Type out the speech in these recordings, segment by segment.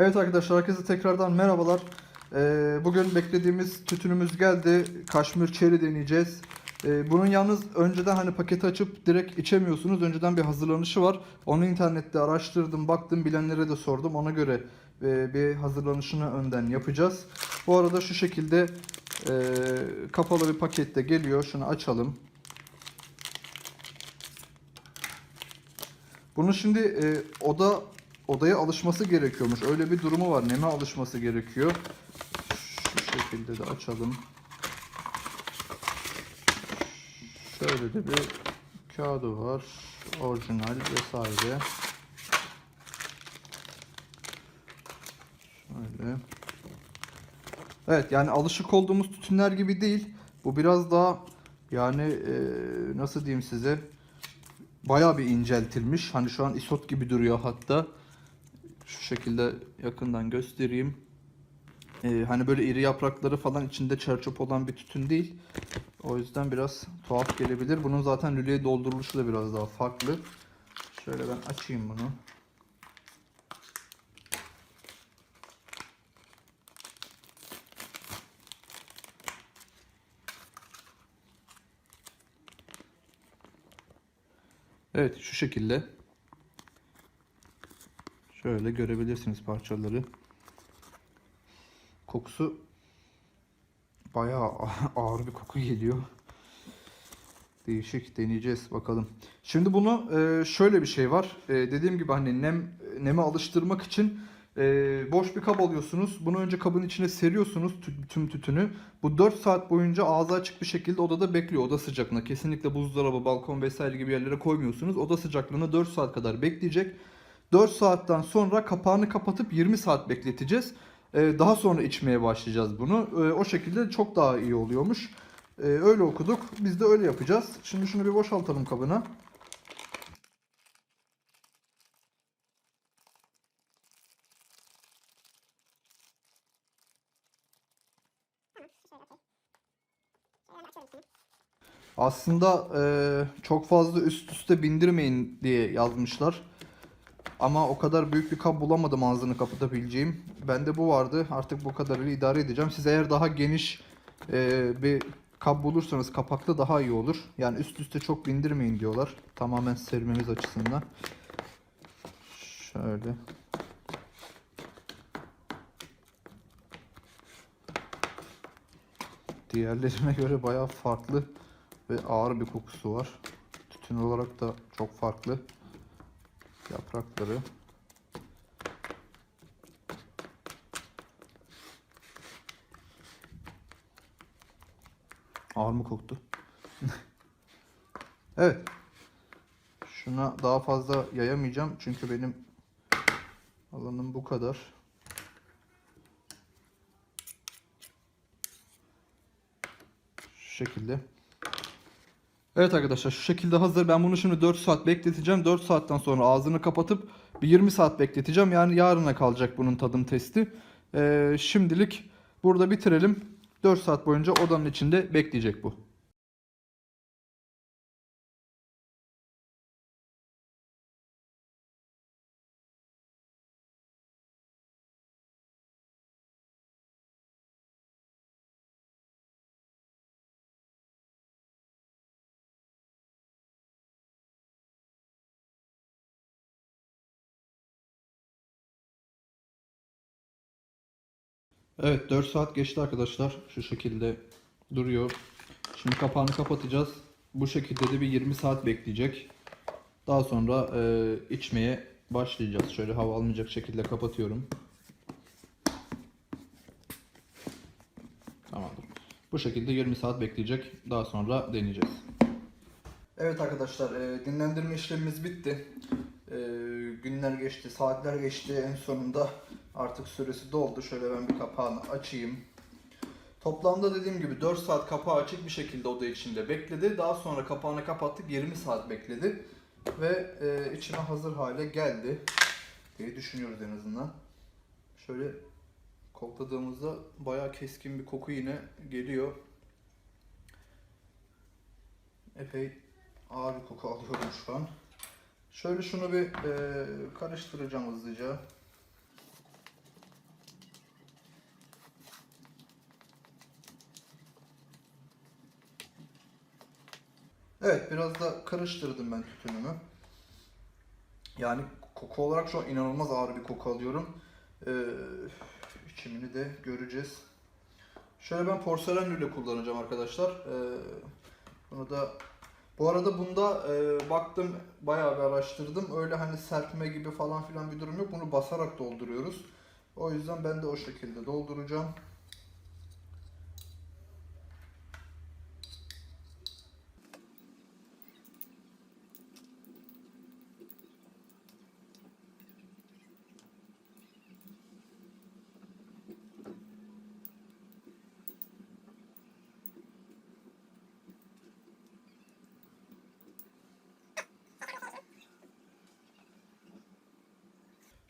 Evet arkadaşlar herkese tekrardan merhabalar. Ee, bugün beklediğimiz tütünümüz geldi. Kaşmir çeri deneyeceğiz. Ee, bunun yalnız önceden hani paketi açıp direkt içemiyorsunuz. Önceden bir hazırlanışı var. Onu internette araştırdım, baktım, bilenlere de sordum. Ona göre e, bir hazırlanışını önden yapacağız. Bu arada şu şekilde e, kapalı bir pakette geliyor. Şunu açalım. Bunun şimdi e, oda odaya alışması gerekiyormuş. Öyle bir durumu var. Neme alışması gerekiyor. Şu şekilde de açalım. Şöyle de bir kağıdı var. Orijinal vesaire. Şöyle. Evet yani alışık olduğumuz tütünler gibi değil. Bu biraz daha yani e, nasıl diyeyim size bayağı bir inceltilmiş. Hani şu an isot gibi duruyor hatta. Şu şekilde yakından göstereyim. Ee, hani böyle iri yaprakları falan içinde çerçöp olan bir tütün değil. O yüzden biraz tuhaf gelebilir. Bunun zaten lüleye dolduruluşu da biraz daha farklı. Şöyle ben açayım bunu. Evet şu şekilde. Şöyle görebilirsiniz parçaları. Kokusu bayağı ağır bir koku geliyor. Değişik deneyeceğiz bakalım. Şimdi bunu e, şöyle bir şey var. E, dediğim gibi hani nem neme alıştırmak için e, boş bir kap alıyorsunuz. Bunu önce kabın içine seriyorsunuz tü- tüm tütünü. Bu 4 saat boyunca ağzı açık bir şekilde odada bekliyor. Oda sıcaklığında. Kesinlikle buzdolabı, balkon vesaire gibi yerlere koymuyorsunuz. Oda sıcaklığında 4 saat kadar bekleyecek. 4 saatten sonra kapağını kapatıp 20 saat bekleteceğiz. Ee, daha sonra içmeye başlayacağız bunu. Ee, o şekilde çok daha iyi oluyormuş. Ee, öyle okuduk. Biz de öyle yapacağız. Şimdi şunu bir boşaltalım kabına. Aslında e, çok fazla üst üste bindirmeyin diye yazmışlar. Ama o kadar büyük bir kap bulamadım ağzını kapatabileceğim. Bende bu vardı. Artık bu kadarıyla idare edeceğim. Siz eğer daha geniş e, bir kap bulursanız kapaklı daha iyi olur. Yani üst üste çok bindirmeyin diyorlar. Tamamen sermemiz açısından. Şöyle. Diğerlerine göre bayağı farklı ve ağır bir kokusu var. Tütün olarak da çok farklı. Yaprakları. Ağır mı koktu? evet. Şuna daha fazla yayamayacağım çünkü benim alanım bu kadar. Şu şekilde. Evet arkadaşlar şu şekilde hazır. Ben bunu şimdi 4 saat bekleteceğim. 4 saatten sonra ağzını kapatıp bir 20 saat bekleteceğim. Yani yarına kalacak bunun tadım testi. Ee, şimdilik burada bitirelim. 4 saat boyunca odanın içinde bekleyecek bu. Evet 4 saat geçti arkadaşlar. Şu şekilde duruyor. Şimdi kapağını kapatacağız. Bu şekilde de bir 20 saat bekleyecek. Daha sonra e, içmeye başlayacağız. Şöyle hava almayacak şekilde kapatıyorum. Tamamdır. Bu şekilde 20 saat bekleyecek. Daha sonra deneyeceğiz. Evet arkadaşlar e, dinlendirme işlemimiz bitti. E, günler geçti, saatler geçti. En sonunda artık süresi doldu. Şöyle ben bir kapağını açayım. Toplamda dediğim gibi 4 saat kapağı açık bir şekilde oda içinde bekledi. Daha sonra kapağını kapattık 20 saat bekledi. Ve e, içine hazır hale geldi diye düşünüyoruz en azından. Şöyle kokladığımızda bayağı keskin bir koku yine geliyor. Epey ağır bir koku alıyorum şu an. Şöyle şunu bir e, karıştıracağım hızlıca. Evet biraz da karıştırdım ben tütünümü. Yani koku olarak şu an inanılmaz ağır bir koku alıyorum. Ee, içimini de göreceğiz. Şöyle ben porselen lüle kullanacağım arkadaşlar. Ee, bunu da bu arada bunda e, baktım bayağı bir araştırdım. Öyle hani serpme gibi falan filan bir durum yok. Bunu basarak dolduruyoruz. O yüzden ben de o şekilde dolduracağım.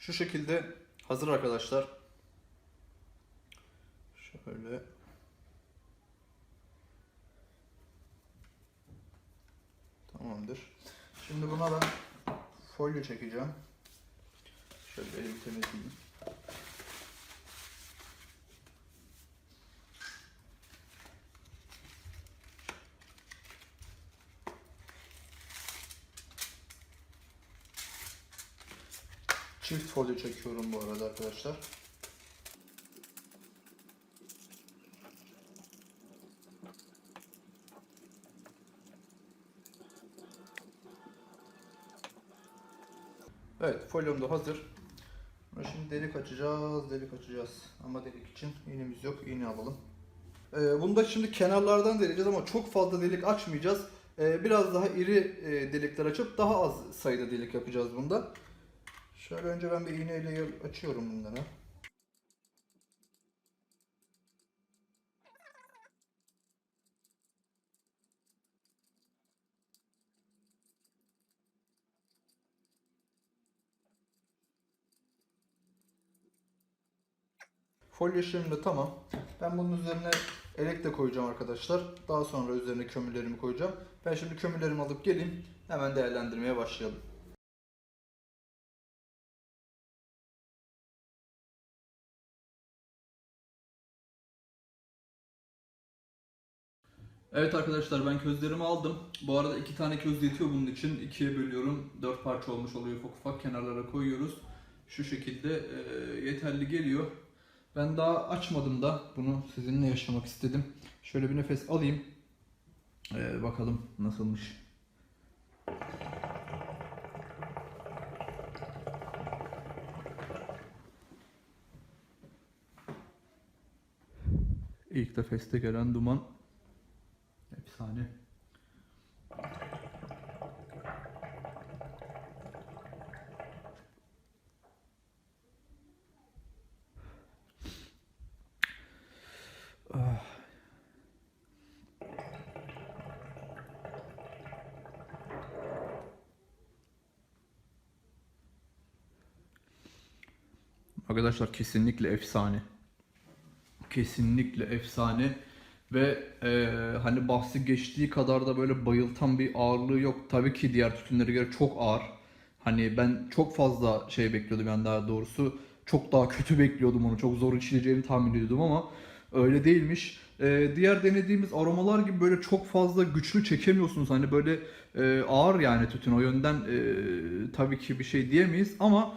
Şu şekilde hazır arkadaşlar. Şöyle. Tamamdır. Şimdi buna ben folyo çekeceğim. Şöyle elimi temizleyeyim. Çift folyo çekiyorum bu arada arkadaşlar. Evet, folyom da hazır. Şimdi delik açacağız, delik açacağız. Ama delik için iğnemiz yok, iğne alalım. Ee, bunu da şimdi kenarlardan deleceğiz ama çok fazla delik açmayacağız. Ee, biraz daha iri e, delikler açıp daha az sayıda delik yapacağız bunda. Şöyle önce ben bir iğneyle açıyorum bunları. Folyo de tamam. Ben bunun üzerine elek de koyacağım arkadaşlar. Daha sonra üzerine kömürlerimi koyacağım. Ben şimdi kömürlerimi alıp geleyim. Hemen değerlendirmeye başlayalım. Evet arkadaşlar ben közlerimi aldım. Bu arada iki tane köz yetiyor bunun için. ikiye bölüyorum. Dört parça olmuş oluyor ufak ufak kenarlara koyuyoruz. Şu şekilde e, yeterli geliyor. Ben daha açmadım da bunu sizinle yaşamak istedim. Şöyle bir nefes alayım. E, bakalım nasılmış. İlk nefeste gelen duman efsane. Ah. Arkadaşlar kesinlikle efsane. Kesinlikle efsane ve e, hani bahsi geçtiği kadar da böyle bayıltan bir ağırlığı yok. Tabii ki diğer tütünlere göre çok ağır. Hani ben çok fazla şey bekliyordum yani daha doğrusu çok daha kötü bekliyordum onu. Çok zor içileceğini tahmin ediyordum ama öyle değilmiş. E, diğer denediğimiz aromalar gibi böyle çok fazla güçlü çekemiyorsunuz. Hani böyle e, ağır yani tütün o yönden e, tabii ki bir şey diyemeyiz ama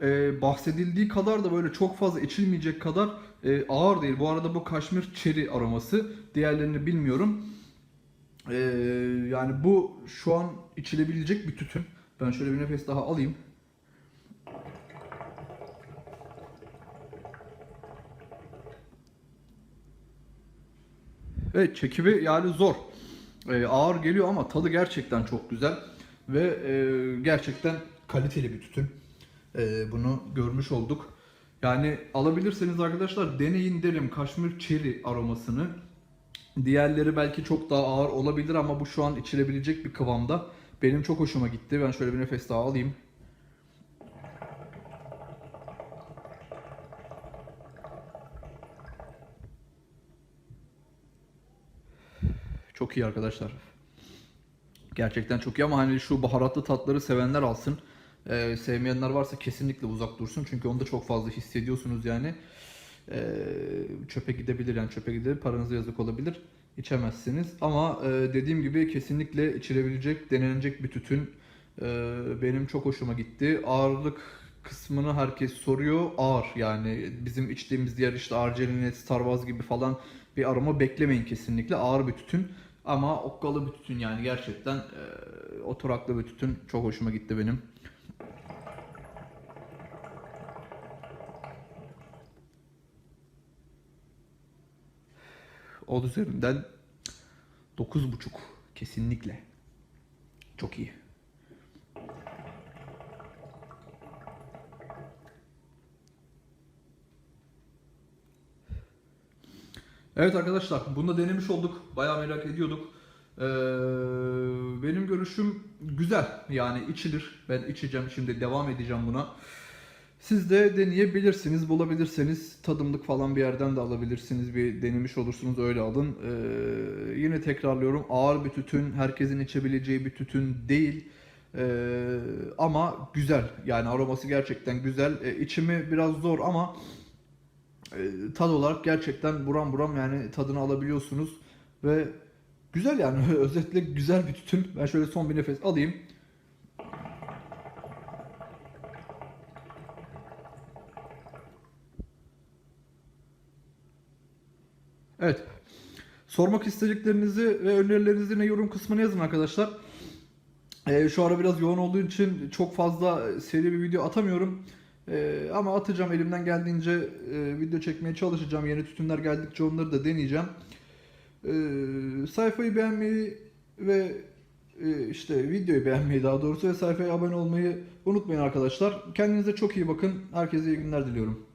e, bahsedildiği kadar da böyle çok fazla içilmeyecek kadar e, ağır değil. Bu arada bu kaşmir çeri aroması. Diğerlerini bilmiyorum. E, yani bu şu an içilebilecek bir tütün. Ben şöyle bir nefes daha alayım. Evet çekimi yani zor. E, ağır geliyor ama tadı gerçekten çok güzel. Ve e, gerçekten kaliteli bir tütün. E, bunu görmüş olduk. Yani alabilirseniz arkadaşlar deneyin derim kaşmir çeri aromasını. Diğerleri belki çok daha ağır olabilir ama bu şu an içilebilecek bir kıvamda. Benim çok hoşuma gitti. Ben şöyle bir nefes daha alayım. Çok iyi arkadaşlar. Gerçekten çok iyi ama hani şu baharatlı tatları sevenler alsın. Ee, sevmeyenler varsa kesinlikle uzak dursun. Çünkü onu da çok fazla hissediyorsunuz yani. Ee, çöpe gidebilir yani çöpe gidebilir. Paranıza yazık olabilir. içemezsiniz. Ama e, dediğim gibi kesinlikle içilebilecek, denenecek bir tütün. E, benim çok hoşuma gitti. Ağırlık kısmını herkes soruyor. Ağır yani bizim içtiğimiz diğer işte Arceline, Starvaz gibi falan bir aroma beklemeyin kesinlikle. Ağır bir tütün. Ama okkalı bir tütün yani gerçekten e, oturaklı bir tütün. Çok hoşuma gitti benim. Od üzerinden 9.5 kesinlikle. Çok iyi. Evet arkadaşlar bunu da denemiş olduk. Bayağı merak ediyorduk. Ee, benim görüşüm güzel. Yani içilir. Ben içeceğim şimdi devam edeceğim buna. Siz de deneyebilirsiniz. Bulabilirseniz tadımlık falan bir yerden de alabilirsiniz. Bir denemiş olursunuz öyle alın. Ee, yine tekrarlıyorum ağır bir tütün. Herkesin içebileceği bir tütün değil. Ee, ama güzel. Yani aroması gerçekten güzel. Ee, içimi biraz zor ama tad olarak gerçekten buram buram yani tadını alabiliyorsunuz ve güzel yani özetle güzel bir tütün. Ben şöyle son bir nefes alayım. Evet. Sormak istediklerinizi ve önerilerinizi yine yorum kısmına yazın arkadaşlar. Ee, şu ara biraz yoğun olduğu için çok fazla seri bir video atamıyorum. Ee, ama atacağım elimden geldiğince e, video çekmeye çalışacağım. Yeni tütünler geldikçe onları da deneyeceğim. Ee, sayfayı beğenmeyi ve e, işte videoyu beğenmeyi daha doğrusu ve sayfaya abone olmayı unutmayın arkadaşlar. Kendinize çok iyi bakın. Herkese iyi günler diliyorum.